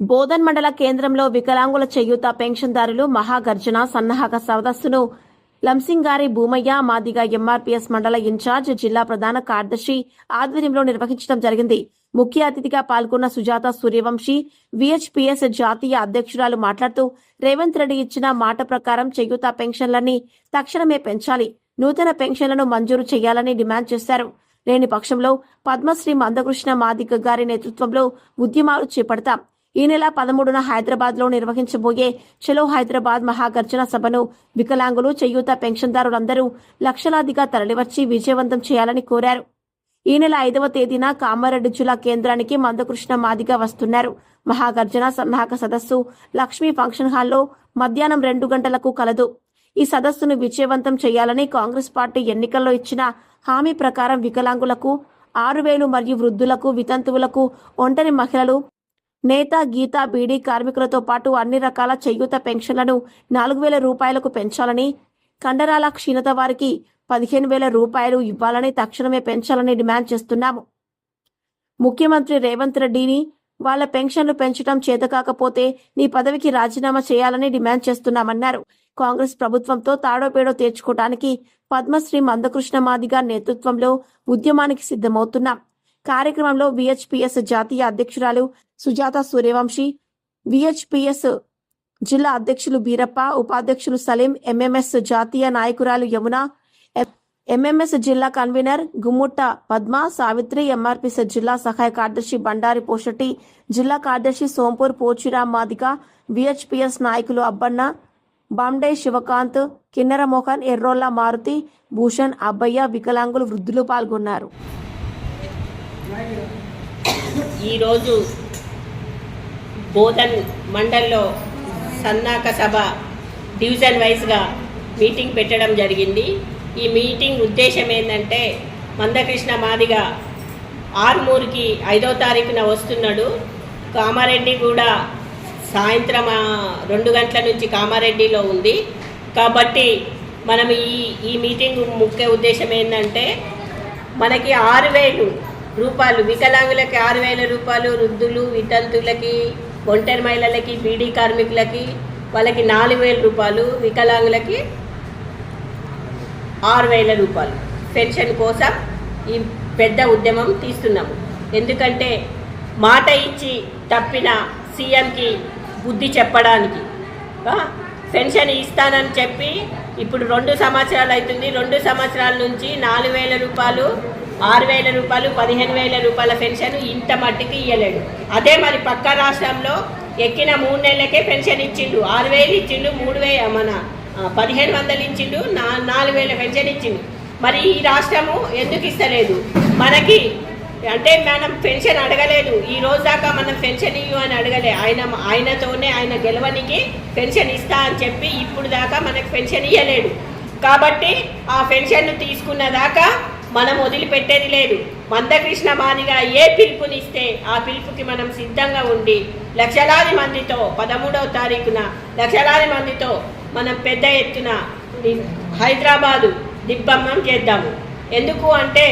బోధన్ మండల కేంద్రంలో వికలాంగుల చేయూత పెన్షన్దారులు మహాగర్జన సన్నాహక సదస్సును లంసింగారి భూమయ్య మాదిగ ఎంఆర్పీఎస్ మండల ఇన్ఛార్జ్ జిల్లా ప్రధాన కార్యదర్శి ఆధ్వర్యంలో నిర్వహించడం జరిగింది. ముఖ్య అతిథిగా పాల్గొన్న సుజాత సూర్యవంశీ విహెచ్పిఎస్ జాతీయ అధ్యక్షురాలు మాట్లాడుతూ రేవంత్ రెడ్డి ఇచ్చిన మాట ప్రకారం చేయూత పెన్షన్లన్నీ తక్షణమే పెంచాలి. నూతన పెన్షన్లను మంజూరు చేయాలని డిమాండ్ చేశారు. లేని పక్షంలో పద్మశ్రీ మందకృష్ణ మాదిగ గారి నేతృత్వంలో ఉద్యమాలు చేపడతాం. ఈ నెల పదమూడున హైదరాబాద్లో నిర్వహించబోయే చలో హైదరాబాద్ మహాగర్జన సభను వికలాంగులు చేయూత పెన్షన్దారులందరూ లక్షలాదిగా తరలివచ్చి విజయవంతం చేయాలని కోరారు. ఈ నెల ఐదవ తేదీన కామారెడ్డి జిల్లా కేంద్రానికి మందకృష్ణ మాదిగ వస్తున్నారు. మహాగర్జన సన్నాహక సదస్సు లక్ష్మీ ఫంక్షన్ హాల్లో మధ్యాహ్నం రెండు గంటలకు కలదు. ఈ సదస్సును విజయవంతం చేయాలని కాంగ్రెస్ పార్టీ ఎన్నికల్లో ఇచ్చిన హామీ ప్రకారం వికలాంగులకు ఆరు వేలు మరియు వృద్ధులకు వితంతువులకు ఒంటరి మహిళలు నేత గీత బీడీ కార్మికులతో పాటు అన్ని రకాల చేయూత పెన్షన్లను నాలుగు వేల రూపాయలకు పెంచాలని కండరాల క్షీణత వారికి పదిహేను వేల రూపాయలు ఇవ్వాలని తక్షణమే పెంచాలని డిమాండ్ చేస్తున్నాము. ముఖ్యమంత్రి రేవంత్ రెడ్డిని వాళ్ళ పెన్షన్లు పెంచడం చేతకాకపోతే నీ పదవికి రాజీనామా చేయాలని డిమాండ్ చేస్తున్నామన్నారు. కాంగ్రెస్ ప్రభుత్వంతో తాడోపేడో తీర్చుకోవడానికి పద్మశ్రీ మందకృష్ణ మాదిగ నేతృత్వంలో ఉద్యమానికి సిద్ధమవుతున్నాం. కార్యక్రమంలో విహెచ్పిఎస్ జాతీయ అధ్యక్షురాలు సుజాత సూర్యవంశీ విహెచ్పిఎస్ జిల్లా అధ్యక్షులు బీరప్ప ఉపాధ్యక్షులు సలీం ఎంఎంఎస్ జాతీయ నాయకురాలు యమున ఎంఎంఎస్ జిల్లా కన్వీనర్ గుమ్ముట్ట పద్మ సావిత్రి ఎంఆర్పిఎస్ జిల్లా సహాయ కార్యదర్శి బండారి పోషటి జిల్లా కార్యదర్శి సోంపూర్ పోచిరామ్ మాదిక విహెచ్పిఎస్ నాయకులు అబ్బన్న బాండే శివకాంత్ కిన్నెర మోహన్ ఎర్రోల్ల మారుతి భూషణ్ అబ్బయ్య వికలాంగులు వృద్ధులు పాల్గొన్నారు. ఈరోజు బోధన్ మండల్లో సన్నాక సభ డివిజన్ వైజ్గా మీటింగ్ పెట్టడం జరిగింది. ఈ మీటింగ్ ఉద్దేశం ఏంటంటే మందకృష్ణ మాదిగ ఆరుమూరుకి ఐదో తారీఖున వస్తున్నాడు. కామారెడ్డి కూడా సాయంత్రం రెండు గంటల నుంచి కామారెడ్డిలో ఉంది. కాబట్టి మనం ఈ ఈ మీటింగ్ ముఖ్య ఉద్దేశం ఏంటంటే మనకి ఆరు వేలు రూపాయలు వికలాంగులకి ఆరు వేల రూపాయలు వృద్ధులు వితంతులకి ఒంటరి మహిళలకి బీడీ కార్మికులకి వాళ్ళకి నాలుగు వేల రూపాయలు వికలాంగులకి ఆరు వేల రూపాయలు పెన్షన్ కోసం ఈ పెద్ద ఉద్యమం తీస్తున్నాము. ఎందుకంటే మాట ఇచ్చి తప్పిన సీఎంకి బుద్ధి చెప్పడానికి. పెన్షన్ ఇస్తానని చెప్పి ఇప్పుడు రెండు సంవత్సరాలు అవుతుంది. రెండు సంవత్సరాల నుంచి నాలుగు వేల రూపాయలు ఆరు వేల రూపాయలు పదిహేను వేల రూపాయల పెన్షన్ ఇంత మట్టికి ఇవ్వలేడు అదే మరి పక్క రాష్ట్రంలో ఎక్కిన మూడు నెలలకే పెన్షన్ ఇచ్చిండు. ఆరు వేలు ఇచ్చిండు మూడు వే మన పదిహేను వందలు ఇచ్చిండు నా నాలుగు వేల పెన్షన్ ఇచ్చిండు. మరి ఈ రాష్ట్రము ఎందుకు ఇస్తలేదు? మనకి అంటే మనం పెన్షన్ అడగలేదు. ఈ రోజు దాకా మనం పెన్షన్ ఇవ్వు అని అడగలే. ఆయన ఆయనతోనే ఆయన గెలవనికి పెన్షన్ ఇస్తా అని చెప్పి ఇప్పుడు దాకా మనకు పెన్షన్ ఇవ్వలేడు కాబట్టి ఆ పెన్షన్ తీసుకున్న దాకా మనం వదిలిపెట్టేది లేదు. మందకృష్ణ బాణిగా ఏ పిలుపునిస్తే ఆ పిలుపుకి మనం సిద్ధంగా ఉండి లక్షలాది మందితో పదమూడవ తారీఖున లక్షలాది మందితో మనం పెద్ద ఎత్తున హైదరాబాదు దిగ్బంధం చేద్దాము ఎందుకు అంటే